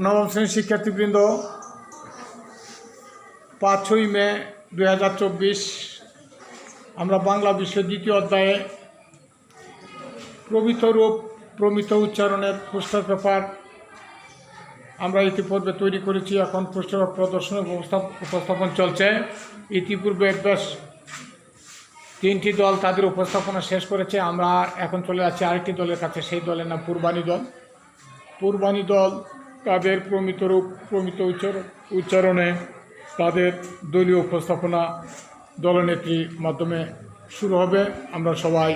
নবম শ্রেণির শিক্ষার্থীবৃন্দ পাঁচই মে দু হাজার চব্বিশ, আমরা বাংলা বিশ্বের দ্বিতীয় অধ্যায়ে প্রমিত রূপ, প্রমিত উচ্চারণের পুস্তক পেপার আমরা ইতিপূর্বে তৈরি করেছি। এখন পুস্তক প্রদর্শন উপস্থাপ- উপস্থাপন চলছে। ইতিপূর্বে বেশ তিনটি দল তাদের উপস্থাপনা শেষ করেছে। আমরা এখন চলে যাচ্ছি আরেকটি দলের কাছে। সেই দলের নাম পূর্বাণী দল। পূর্বাণী দল তাদের প্রমিত রূপ, প্রমিত উচ্চারণ তাদের দলীয় উপস্থাপনা দলনেত্রীর মাধ্যমে শুরু হবে। আমরা সবাই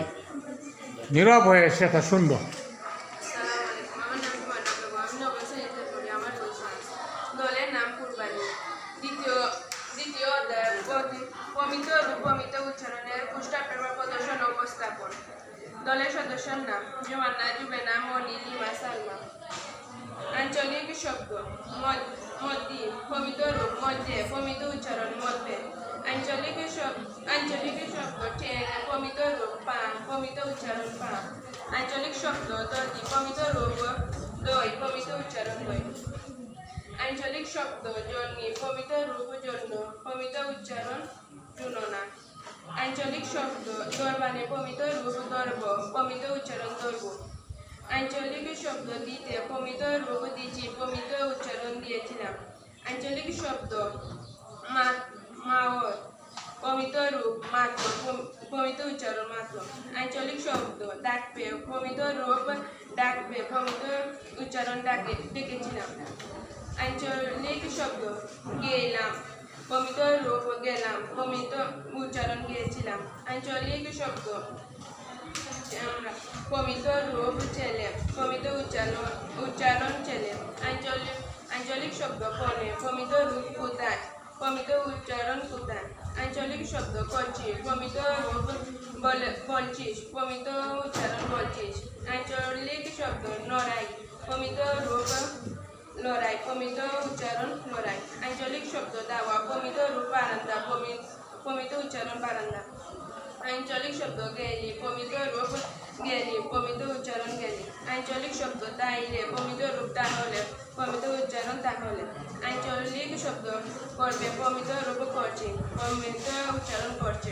নীরব হয়ে সেটা শুনব। নাম। দলের নাম কুরবানি দ্বিতীয় দ্বিতীয় অধ্যায় শব্দ মদ- মধ্যি পমিত রূপ মধ্যে পমিত উচ্চারণ মধ্যে আঞ্চলিক শব্দ আঞ্চলিক শব্দ, ঠেং পমিত রূপ পা পমিত উচ্চারণ পা আঞ্চলিক শব্দ, দধি পমিত রূপ, দই পমিত উচ্চারণ, দই। আঞ্চলিক শব্দ, জন্মি পমিত রূপ জন্য পমিত উচ্চারণ, জুননা। আঞ্চলিক শব্দ, দরবানে পমিত রূপ, দর্ব পমিত উচ্চারণ, দর্ব। আঞ্চলিক শব্দ দিতে পমিত রূপ দিচ্ছি প্রমিত উচ্চারণ দিয়েছিলাম আঞ্চলিক শব্দ মাওর পমিত রূপ মাত্র পমিত উচ্চারণ মাত্র আঞ্চলিক শব্দ ডাকবে প্রমিত রূপ ডাকবে পমিত উচ্চারণ ডাকে ডেকেছিলাম আঞ্চলিক শব্দ গেলাম প্রমিত রূপ গেলাম পমিত উচ্চারণ গিয়েছিলাম আঞ্চলিক শব্দ আমরা পমিত রূপ ছেলে পমিত উচ্চারণ উচ্চারণ ছেলে আঞ্চলিক আঞ্চলিক শব্দ পনে পমিত রূপ কোথায় পমিত উচ্চারণ কোথায় আঞ্চলিক শব্দ করছি পমিত রূপ বলে বলছিস পমিত উচ্চারণ বলছিস আঞ্চলিক শব্দ নড়াই পমিত রূপ লড়াই পমিত উচ্চারণ লড়াই আঞ্চলিক শব্দ দাওয়া পমিত রূপ বারান্দা পমিত উচ্চারণ বারান্দা আঞ্চলিক শব্দ জ্ঞানী পমিত রূপ জ্ঞানী পবিত্র উচ্চারণ জ্ঞানী। আঞ্চলিক শব্দ, তাইলে পবিত্র রূপ তাহলে পমিত উচ্চারণ তাহলে। আঞ্চলিক শব্দ করবে পবিত্র রূপ করছে পমিত উচ্চারণ করছে।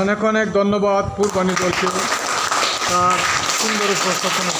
অনেক অনেক ধন্যবাদ পূর্বাণী চলছে। তার সুন্দর উপস্থাপনা